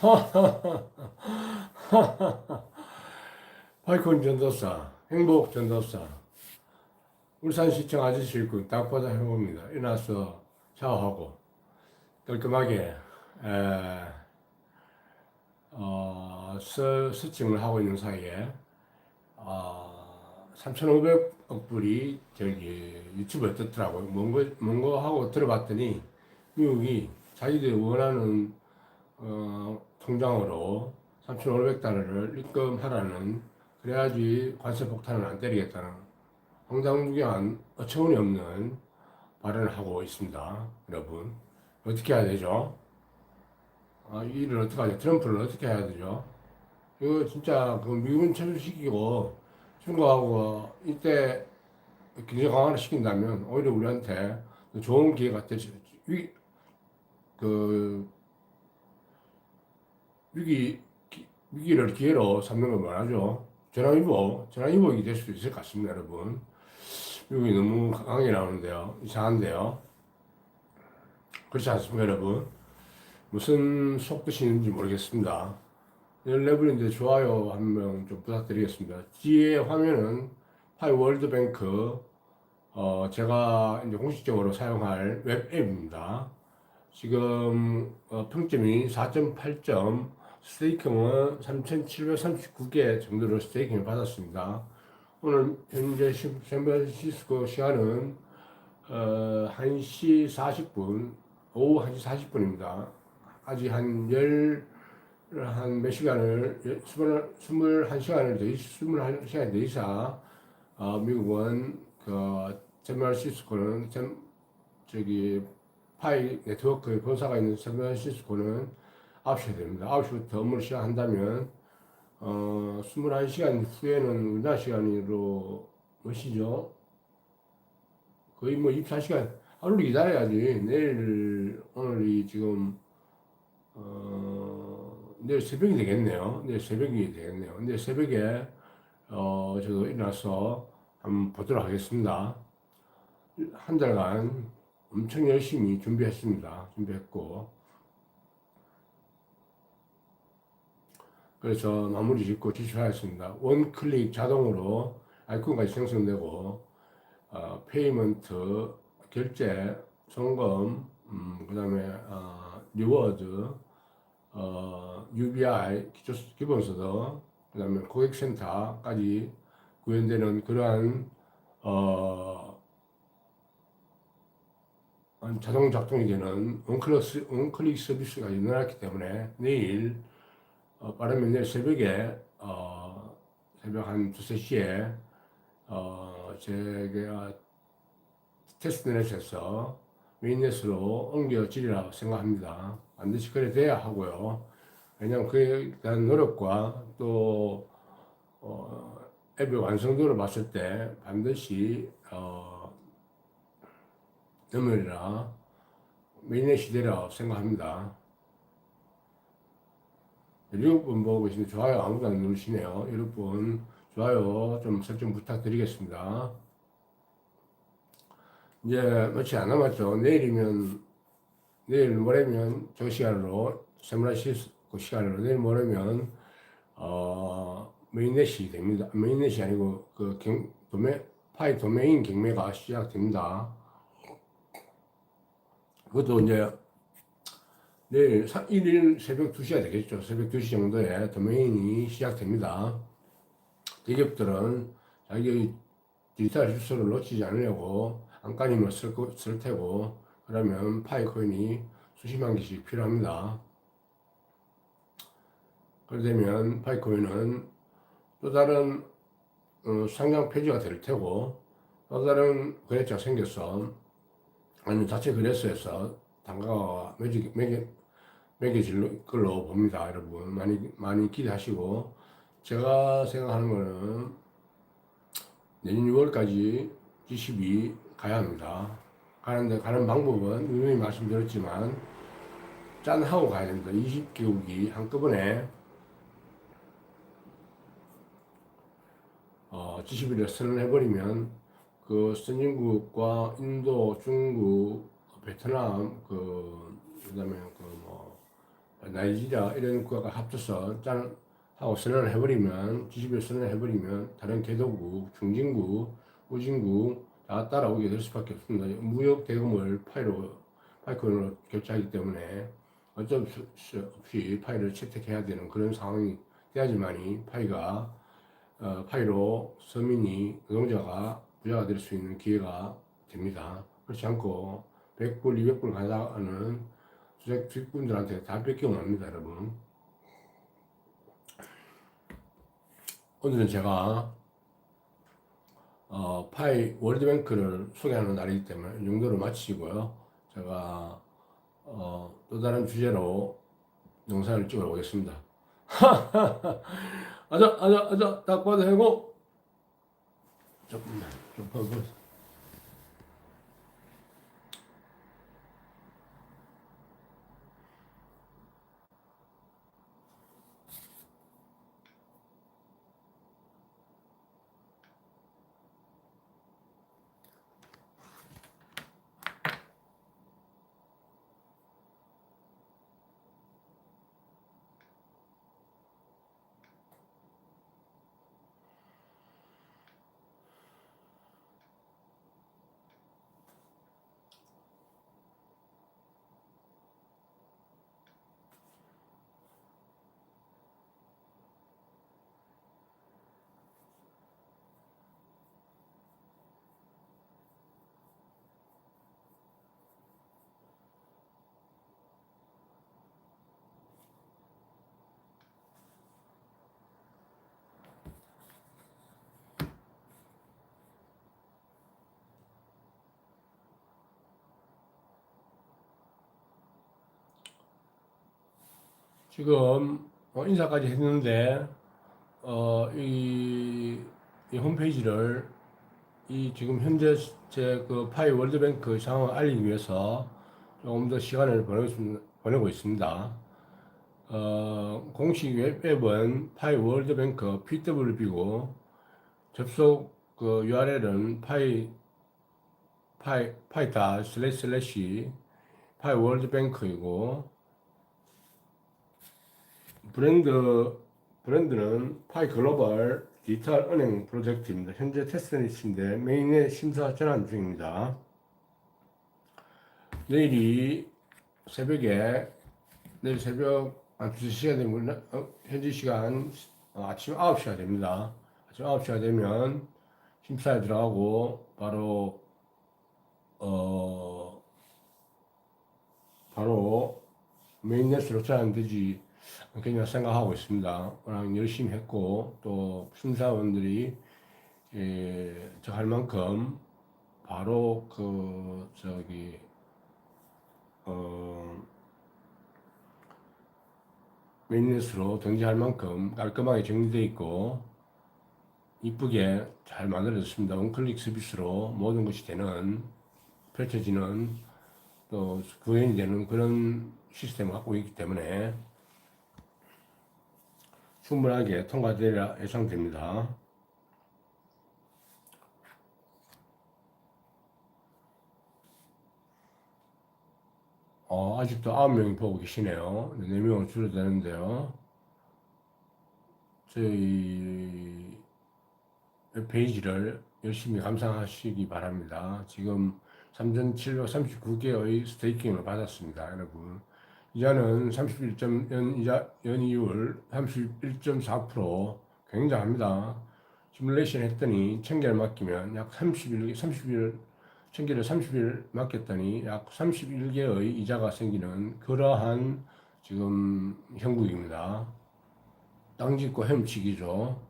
파이콘 전도사, 행복 전도사, 울산시청 아저씨 일꾼 딱보다 해봅니다. 일어나서 샤워하고 깔끔하게 에, 어, 스, 스칭을 하고 있는 사이에 어, 3,500억 불이 저기 유튜브에 떴더라고요. 뭔거 뭔거 하고 들어봤더니 미국이 자기들이 원하는 어, 통장으로 3,500달러를 입금하라는 그래야지 관세 폭탄을 안 때리겠다는 황당무계한 어처구니 없는 발언을 하고 있습니다. 여러분 어떻게 해야 되죠? 아, 이 일을 어떻게 하죠? 트럼프를 어떻게 해야 되죠? 이거 진짜 그 미군 철수시키고 중국하고 이때 경제 강화를 시킨다면 오히려 우리한테 더 좋은 기회가 위, 그, 위기, 기- 위기를 기회로 삼는 건 말하죠. 전화위복, 전화위복이 될 수도 있을 것 같습니다, 여러분. 미국이 너무 강하게 나오는데요. 이상한데요. 그렇지 않습니까, 여러분? 무슨 속뜻인지 모르겠습니다. 14분인데 좋아요 한 명 좀 부탁드리겠습니다. 뒤에 화면은 파이 월드뱅크, 어, 제가 이제 공식적으로 사용할 웹 앱입니다. 지금 어, 평점이 4.8점, 스테이킹은 3,739개 정도로 스테이킹을 받았습니다. 오늘 현재 시- 샌프란시스코 시간은 어, 1시 40분, 오후 1시 40분입니다. 아직 한 열, 한 몇 시간을, 스물, 스물한 시간을 더, 있- 스물한 시간 더 이상, 어, 미국은 그, 샌프란시스코는, 샌, 저기, 파이 네트워크 본사가 있는 샌프란시스코는 9시에 됩니다. 9시부터 업무를 시작한다면, 어, 21시간 후에는 우리나라 시간으로 몇 시죠? 거의 뭐 24시간, 하루를 기다려야지. 내일, 오늘이 지금, 어, 내일 새벽이 되겠네요. 내일 새벽이 되겠네요. 내일 새벽에, 어, 저도 일어나서 한번 보도록 하겠습니다. 한 달간 엄청 열심히 준비했습니다. 준비했고. 그래서 마무리 짓고 지출하였습니다. 원 클릭 자동으로 아이콘까지 생성되고, 어, 페이먼트, 결제, 송금, 음, 그 다음에, 어, 리워드, 어, UBI, 기초, 기본소득, 그 다음에 고객센터까지 구현되는 그러한, 어, 한 자동 작동이 되는 원클릭, 원클릭 서비스가 늘어났기 때문에 내일, 어, 빠르면 내일 새벽에, 어, 새벽 한 두세 시에, 어, 제가 테스트 넷에서 메인넷으로 옮겨지리라 생각합니다. 반드시 그래 돼야 하고요. 왜냐하면 그에 대한 노력과 또 어, 앱의 완성도를 봤을 때 반드시 어, 넘으리라 메인넷이 되라 생각합니다. 16분 보고 계시는데 좋아요 아무도 안 누르시네요. 여러분 좋아요 좀 설정 부탁드리겠습니다. 이제 며칠 안 남았죠. 내일이면 내일 모레면 저 시간으로 샌프란시스코 시간으로 내일 모레면 어 메인넷이 됩니다. 메인넷이 아니고 그 경, 도메 파이 도메인 경매가 시작됩니다. 그것도 이제 내일 1일 새벽 2시가 되겠죠. 새벽 2시 정도에 도메인이 시작됩니다. 대기업들은 자기 디지털 실수를 놓치지 않으려고 안간힘을 쓸, 거- 쓸 테고 그러면 파이코인이 수십만 개씩 필요합니다. 그러되면 파이코인은 또 다른 어, 상장 폐지가 될 테고 또 다른 거래처가 생겨서 아니면 자체 거래소에서 단가가 매기, 매기, 매겨질 걸로 봅니다, 여러분. 많이, 많이 기대하시고, 제가 생각하는 거는 내년 6월까지 G12 가야 합니다. 가는데 가는 방법은 누누이 말씀드렸지만 짠 하고 가야 됩니다. 20개국이 한꺼번에 어, G11에 선언해버리면 그 선진국과 인도, 중국, 베트남, 그 그 다음에 그 뭐 나이지리아 이런 국가가 합쳐서 짠 하고 선언을 해버리면 G11 선언을 해버리면 다른 개도국, 중진국, 우진국 다 따라오게 될 수밖에 없습니다. 무역 대금을 파이로 파이콘으로 결제하기 때문에 어쩔 수 없이 파이를 채택해야 되는 그런 상황이 돼야지만이 파이가 어, 파이로 서민이 노동자가 부자가 될 수 있는 기회가 됩니다. 그렇지 않고 100불, 200불 가다가는 수색 주식분들한테 다 뺏겨옵니다, 여러분. 오늘은 제가 어, 파이 월드뱅크를 소개하는 날이기 때문에 이 정도로 마치고요. 제가 어, 또 다른 주제로 영상을 찍어 보겠습니다. 아자, 아자, 아자, 딱 봐도 되고. 조금만, 좀 봐보 지금 어, 인사까지 했는데 어, 이, 이 홈페이지를 이 지금 현재 제 그 파이 월드뱅크 상황을 알리기 위해서 조금 더 시간을 보내고. 보내고 있습니다. 어, 공식 웹은 파이 월드뱅크 PWB고 접속 그 URL은 파이 파이 파이다 슬래시 슬래시 파이 월드뱅크이고 브랜드 브랜드는 파이 글로벌 디지털 은행 프로젝트입니다. 현재 테스트넷인데 메인의 심사 전환 중입니다. 내일이 새벽에 내일 새벽 한 2시가 되면 어, 현지 시간 어, 아침 9시가 됩니다. 아침 9시가 되면 심사에 들어가고 바로 어 바로 메인넷으로 전환되지 그냥 생각하고 있습니다. 워낙 열심히 했고 또 심사원들이 예, 저할 만큼 바로 그 저기 어 메인넷으로 등재할 만큼 깔끔하게 정리되어 있고 이쁘게 잘 만들어졌습니다. 원클릭 서비스로 모든 것이 되는 펼쳐지는 또 구현이 되는 그런 시스템을 갖고 있기 때문에 충분하게 통과되리라 예상됩니다. 어, 아직도 9명이 보고 계시네요. 4명은 줄어드는데요. 저희 웹페이지를 열심히 감상하시기 바랍니다. 지금 3,739개의 스테이킹을 받았습니다, 여러분. 이자는 31점 이자 연이율 31.4% 굉장합니다. 시뮬레이션 했더니 1000개를 맡기면 약 31, 31, 1000개를 30일 맡겼더니 약 31개의 이자가 생기는 그러한 지금 형국입니다. 땅 짓고 헤엄치기죠.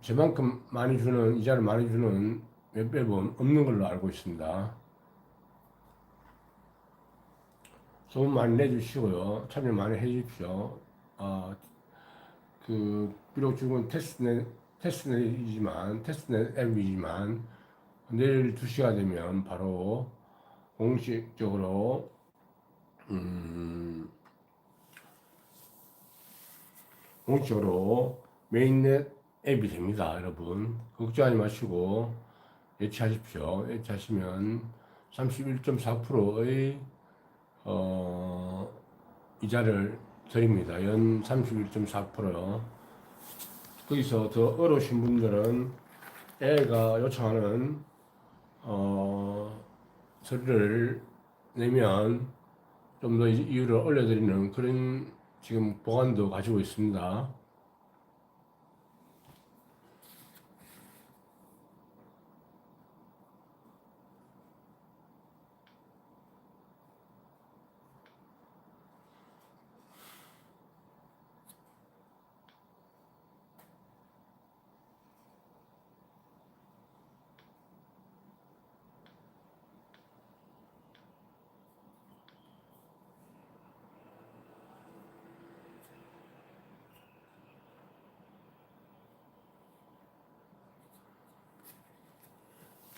저만큼 많이 주는, 이자를 많이 주는 웹앱은 없는 걸로 알고 있습니다. 소문 많이 내주시고요. 참여 많이 해주십시오. 아, 그, 비록 지금은 테스트넷, 테스트넷이지만, 테스트넷 앱이지만, 내일 2시가 되면 바로 공식적으로, 음, 공식적으로 메인넷 앱이 됩니다, 여러분. 걱정하지 마시고, 예치하십시오. 예치하시면 31.4%의 어, 이자를 드립니다. 연 31.4%요. 거기서 더 어려우신 분들은 애가 요청하는 어, 서류를 내면 좀 더 이유를 올려드리는 그런 지금 보관도 가지고 있습니다.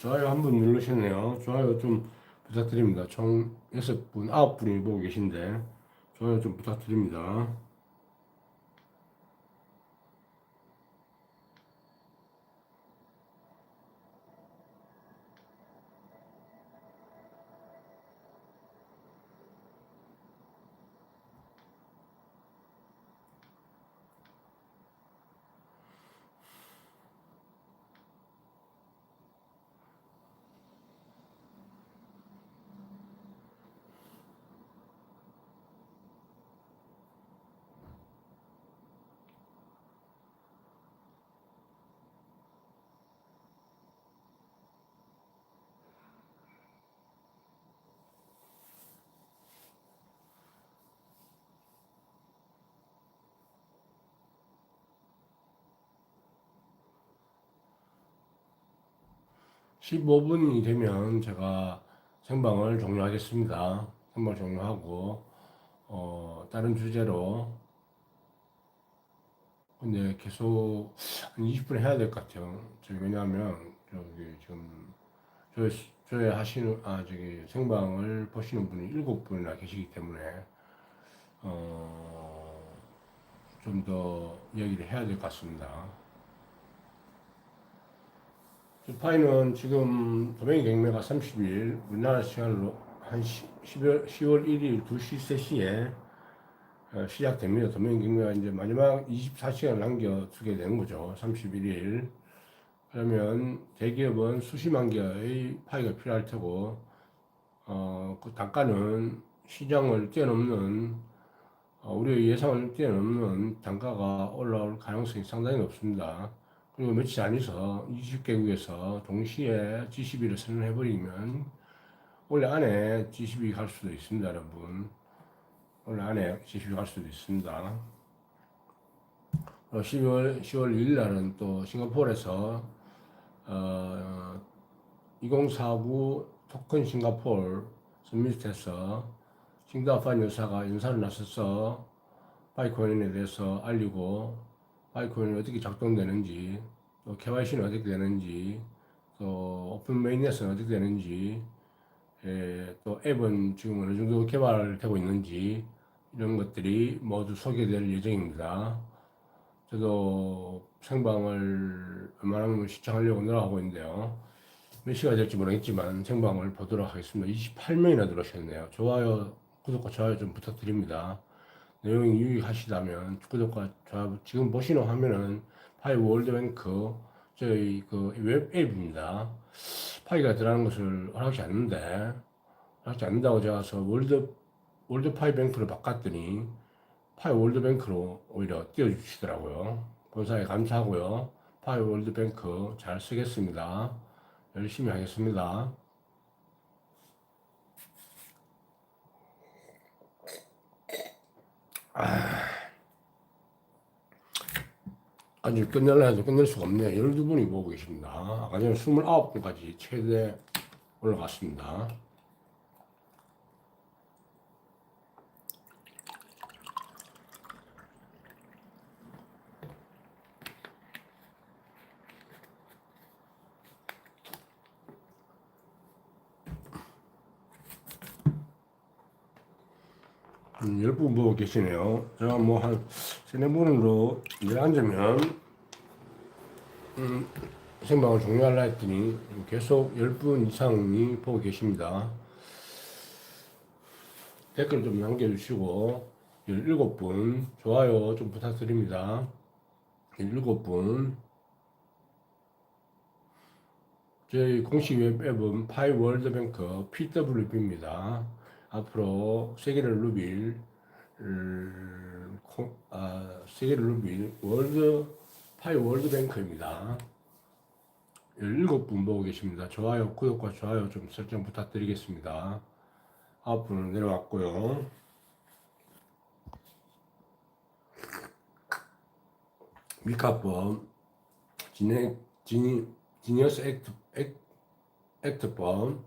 좋아요 한 분 누르셨네요. 좋아요 좀 부탁드립니다. 총 6분, 9분이 보고 계신데 좋아요 좀 부탁드립니다. 십오 분이 되면 제가 생방을 종료하겠습니다. 생방 종료하고 어, 다른 주제로 근데 계속 한 20분 해야 될 것 같아요. 저기 왜냐하면 저기 지금 저 저희 하시는 아 저기 생방을 보시는 분이 일곱 분이나 계시기 때문에 어, 좀더 이야기를 해야 될 것 같습니다. 주파이는 지금 도메인 경매가 30일 우리나라 시간으로 한 10월, 10월 1일 2시 3시에 어, 시작됩니다. 도메인 경매가 이제 마지막 24시간 남겨두게 되는 거죠. 31일. 그러면 대기업은 수십만 개의 파이가 필요할 테고, 어, 그 단가는 시장을 뛰어넘는, 어, 우리의 예상을 뛰어넘는 단가가 올라올 가능성이 상당히 높습니다. 그리고 며칠 안에서 20개국에서 동시에 G12를 선언해버리면 원래 안에 G12 갈 수도 있습니다, 여러분. 원래 안에 G12 갈 수도 있습니다. 10월, 10월 6일 날은 또 싱가포르에서 어, 2049 토큰 싱가포르 서밋에서 싱가포르 여사가 연사를 나서서 바이코인에 대해서 알리고 바이코인이 어떻게 작동되는지, 또 KYC는 어떻게 되는지, 또 오픈 메인넷은 어떻게 되는지, 예, 또 앱은 지금 어느 정도 개발되고 있는지, 이런 것들이 모두 소개될 예정입니다. 저도 생방을 웬만하면 시청하려고 노력하고 있는데요. 몇 시가 될지 모르겠지만 생방을 보도록 하겠습니다. 28명이나 들어오셨네요. 좋아요, 구독과 좋아요 좀 부탁드립니다. 내용이 유익하시다면 구독과 좋아요 지금 보시는 화면은 파이 월드뱅크 저희 그 웹 앱입니다. 파이가 들어가는 것을 허락하지 않는데 허락하지 않는다고 제가 서 월드 월드 파이 뱅크로 바꿨더니 파이 월드 뱅크로 오히려 띄워주시더라고요. 본사에 감사하고요. 파이 월드 뱅크 잘 쓰겠습니다. 열심히 하겠습니다. 아직 끝낼라 해도 끝낼 수가 없네요. 12분이 보고 계십니다. 아까 전에 29분까지 최대 올라갔습니다. 음, 10분 보고 계시네요. 제가 뭐 한 세네 분으로 내려앉으면 음, 생방을 종료하려 했더니 계속 10분 이상이 보고 계십니다. 댓글 좀 남겨주시고 17분 좋아요 좀 부탁드립니다. 17분 저희 공식 웹앱은 파이월드뱅크 PWB입니다. 앞으로 세계를 누빌 음, 콩- 아, 세계를 누빌 월드 파이 월드뱅크입니다. 17분 보고 계십니다. 좋아요, 구독과 좋아요 좀 설정 부탁드리겠습니다. 앞으로 내려왔고요. 미카법, 지네, 지니, 지니어스 액트, 액, 액트법,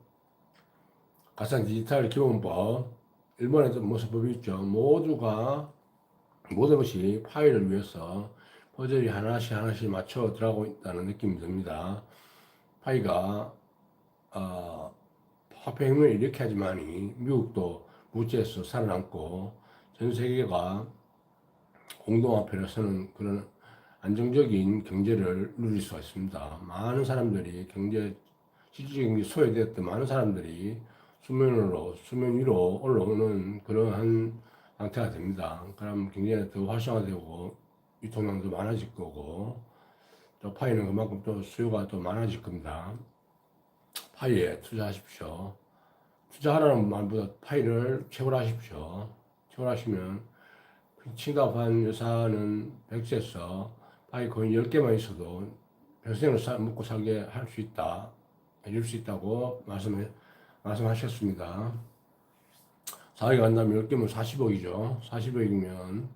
가상 디지털 기본법, 일본에도 모습법이 있죠. 모두가 모든 것이 파일을 위해서 퍼즐이 하나씩 하나씩 맞춰 들어가고 있다는 느낌이 듭니다. 파이가 어, 화폐혁명을 이렇게 하지만이 미국도 무지에서 살아남고 전 세계가 공동화폐를 쓰는 그런 안정적인 경제를 누릴 수가 있습니다. 많은 사람들이 경제 실질 경제 소외되었던 많은 사람들이 수면으로 수면 위로 올라오는 그러한 상태가 됩니다. 그럼 경제는 더 활성화되고 유통량도 많아질 거고 또 파이는 그만큼 또 수요가 또 많아질 겁니다. 파이에 투자하십시오. 투자하라는 말보다 파이를 채굴하십시오. 채굴하시면 칭답한 여사는 백세서 파이 거의 10개만 있어도 평생을 사, 먹고 살게 할 수 있다. 해줄 수 있다고 말씀, 말씀하셨습니다. 4위 간다면 10개면 40억이죠. 40억이면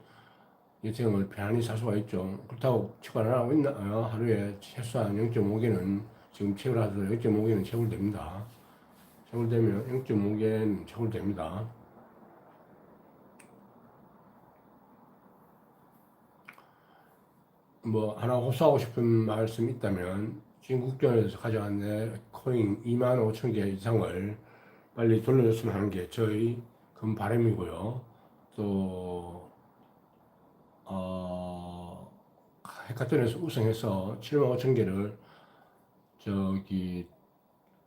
인생을 편안히 살 수가 있죠. 그렇다고 채굴 안 하고 있나요? 하루에 최소한 0.5개는 지금 채굴하도 0.5개는 채굴됩니다. 채굴되면 0.5개는 채굴됩니다. 뭐 하나 호소하고 싶은 말씀 있다면 지금 국경에서 가져간 내 코인 2만 5천 개 이상을 빨리 돌려줬으면 하는 게 저희 큰 바람이고요. 또 어, 해카톤에서 우승해서 7만 5천 개를 저기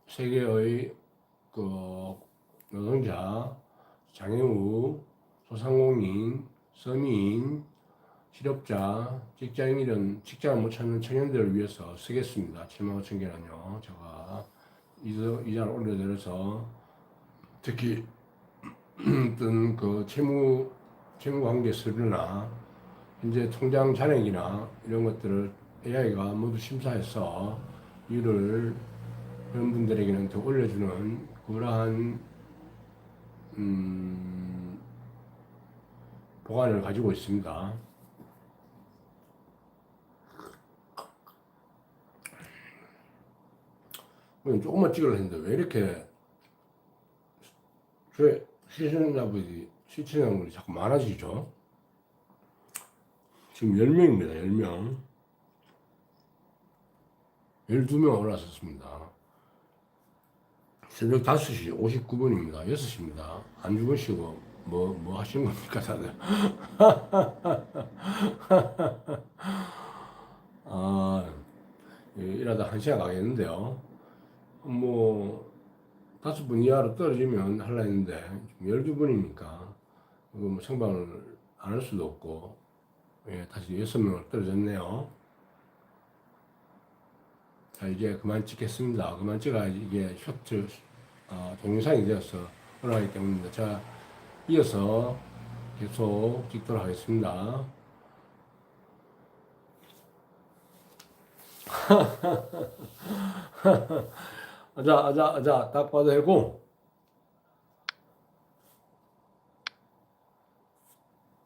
세계의 그 노동자, 장애우, 소상공인, 서민, 실업자, 직장인 이런 직장을 못 찾는 청년들을 위해서 쓰겠습니다. 7만 5천 개는요. 제가 이자, 이자를 올려드려서 특히 어떤 그 채무 채무 관계 서류나 현재 통장 잔액이나 이런 것들을 AI가 모두 심사해서 이를 그런 분들에게는 더 올려주는 그러한 음, 보관을 가지고 있습니다. 그럼 조금만 찍으려 했는데 왜 이렇게 저 시청자분이 시청자분이 자꾸 많아지죠? 지금 10명입니다. 10명. 12명 올라섰습니다. 새벽 5시 59분입니다. 6시입니다. 안 주무시고 뭐, 뭐 하시는 겁니까, 다들? 아, 예, 일하다 한 시간 가겠는데요. 뭐, 다섯 분 이하로 떨어지면 할라 했는데, 12분이니까, 이거 뭐 생방을 안 할 수도 없고, 예, 다시 여섯 명을 떨어졌네요. 자, 이제 그만 찍겠습니다. 그만 찍어야지 이게 쇼트, 어, 동영상이 되어서 올라가기 때문입니다. 자, 이어서 계속 찍도록 하겠습니다. 자, 자, 자, 딱 봐도 되고,